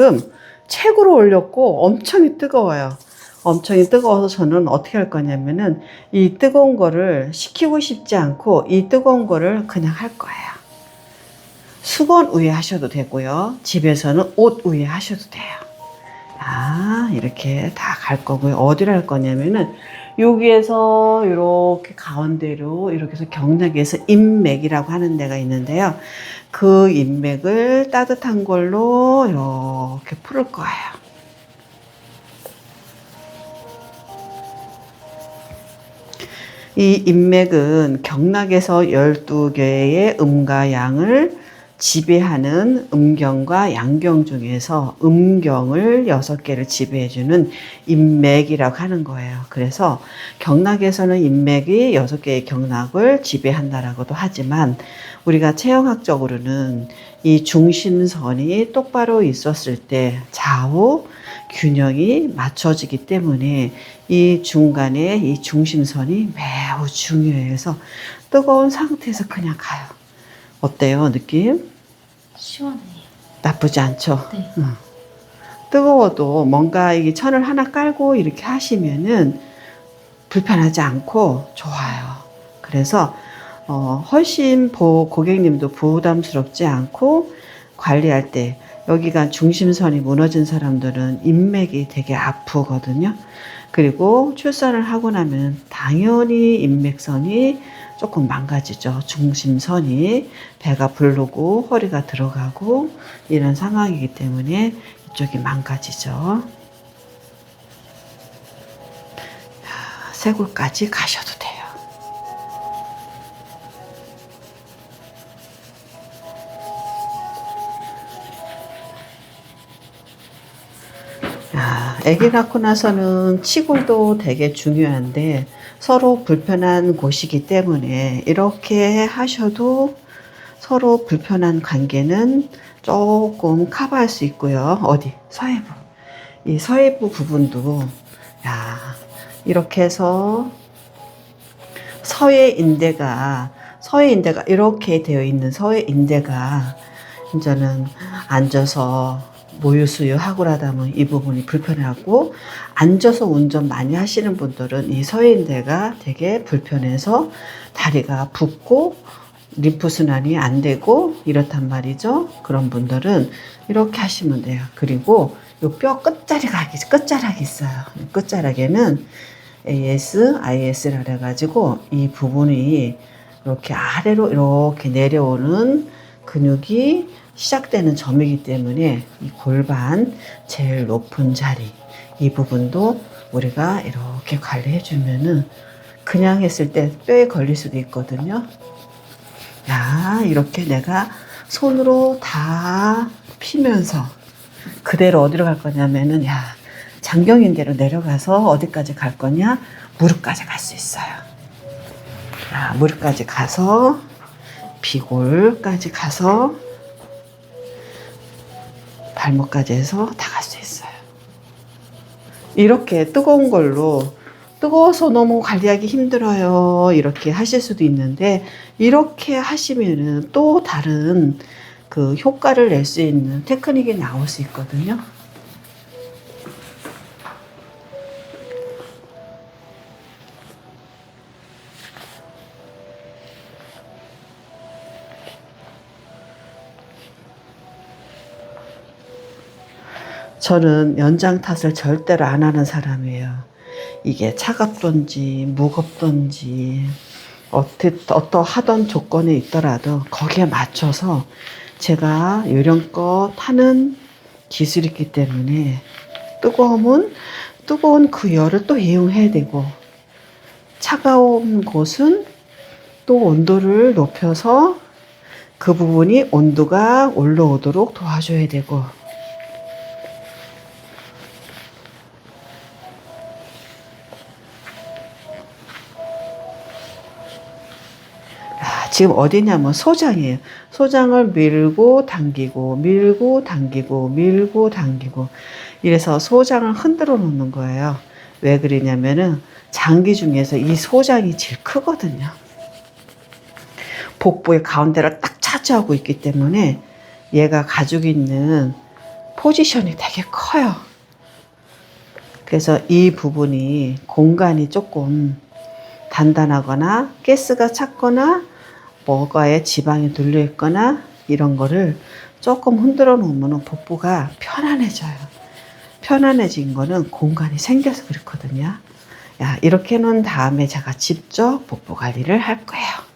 지금 책으로 올렸고 엄청 뜨거워요. 엄청 뜨거워서 저는 어떻게 할 거냐면은 이 뜨거운 거를 식히고 싶지 않고 이 뜨거운 거를 그냥 할 거예요. 수건 위에 하셔도 되고요. 집에서는 옷 위에 하셔도 돼요. 아, 이렇게 다 갈 거고요. 어디를 할 거냐면은 여기에서 이렇게 가운데로 이렇게 해서 경락에서 인맥이라고 하는 데가 있는데요. 그 인맥을 따뜻한 걸로 이렇게 풀을 거예요. 이 인맥은 경락에서 12개의 음과 양을 지배하는 음경과 양경 중에서 음경을 6개를 지배해주는 인맥이라고 하는 거예요. 그래서 경락에서는 인맥이 6개의 경락을 지배한다라고도 하지만 우리가 체형학적으로는 이 중심선이 똑바로 있었을 때 좌우 균형이 맞춰지기 때문에 이 중간에 이 중심선이 매우 중요해서 뜨거운 상태에서 그냥 가요. 어때요, 느낌? 시원해요. 나쁘지 않죠? 네. 응. 뜨거워도 뭔가 이 천을 하나 깔고 이렇게 하시면은 불편하지 않고 좋아요. 그래서 어, 훨씬 보, 고객님도 부담스럽지 않고 관리할 때 여기가 중심선이 무너진 사람들은 인맥이 되게 아프거든요. 그리고 출산을 하고 나면 당연히 인맥선이 조금 망가지죠. 중심선이 배가 부르고 허리가 들어가고 이런 상황이기 때문에 이쪽이 망가지죠. 자, 쇄골까지 가셔도 돼요. 야, 아기 낳고 나서는 치골도 되게 중요한데 서로 불편한 곳이기 때문에 이렇게 하셔도 서로 불편한 관계는 조금 커버할 수 있고요. 어디? 서해부. 이 서해부 부분도 야, 이렇게 해서 서해 인대가 서해 인대가 이렇게 되어 있는 서해 인대가 이제는 앉아서 모유수유 하고 나다면 이 부분이 불편하고 앉아서 운전 많이 하시는 분들은 이 서해인대가 되게 불편해서 다리가 붓고 림프순환이 안 되고 이렇단 말이죠. 그런 분들은 이렇게 하시면 돼요. 그리고 요 뼈 끝자락이, 끝자락이 있어요. 이 끝자락에는 AS, IS라 그래가지고 이 부분이 이렇게 아래로 이렇게 내려오는 근육이 시작되는 점이기 때문에 이 골반 제일 높은 자리 이 부분도 우리가 이렇게 관리해 주면은 그냥 했을 때 뼈에 걸릴 수도 있거든요. 야, 이렇게 내가 손으로 다 피면서 그대로 어디로 갈 거냐면은 야, 장경인대로 내려가서 어디까지 갈 거냐? 무릎까지 갈 수 있어요. 야, 무릎까지 가서 비골까지 가서 발목까지 해서 다 갈 수 있어요. 이렇게 뜨거운 걸로 뜨거워서 너무 관리하기 힘들어요. 이렇게 하실 수도 있는데 이렇게 하시면은 또 다른 그 효과를 낼 수 있는 테크닉이 나올 수 있거든요. 저는 연장 탓을 절대로 안 하는 사람이에요. 이게 차갑던지 무겁던지 어떻 어떠하던 조건에 있더라도 거기에 맞춰서 제가 요령껏 하는 기술이 있기 때문에 뜨거움은 뜨거운 그 열을 또 이용해야 되고 차가운 곳은 또 온도를 높여서 그 부분이 온도가 올라오도록 도와줘야 되고 지금 어디냐면 소장이에요. 소장을 밀고 당기고 밀고 당기고 밀고 당기고 이래서 소장을 흔들어 놓는 거예요. 왜 그러냐면은 장기 중에서 이 소장이 제일 크거든요. 복부의 가운데를 딱 차지하고 있기 때문에 얘가 가지고 있는 포지션이 되게 커요. 그래서 이 부분이 공간이 조금 단단하거나 가스가 찼거나 뭐가에 지방이 눌려 있거나 이런 거를 조금 흔들어 놓으면 복부가 편안해져요. 편안해진 거는 공간이 생겨서 그렇거든요. 야, 이렇게 놓은 다음에 제가 직접 복부 관리를 할 거예요.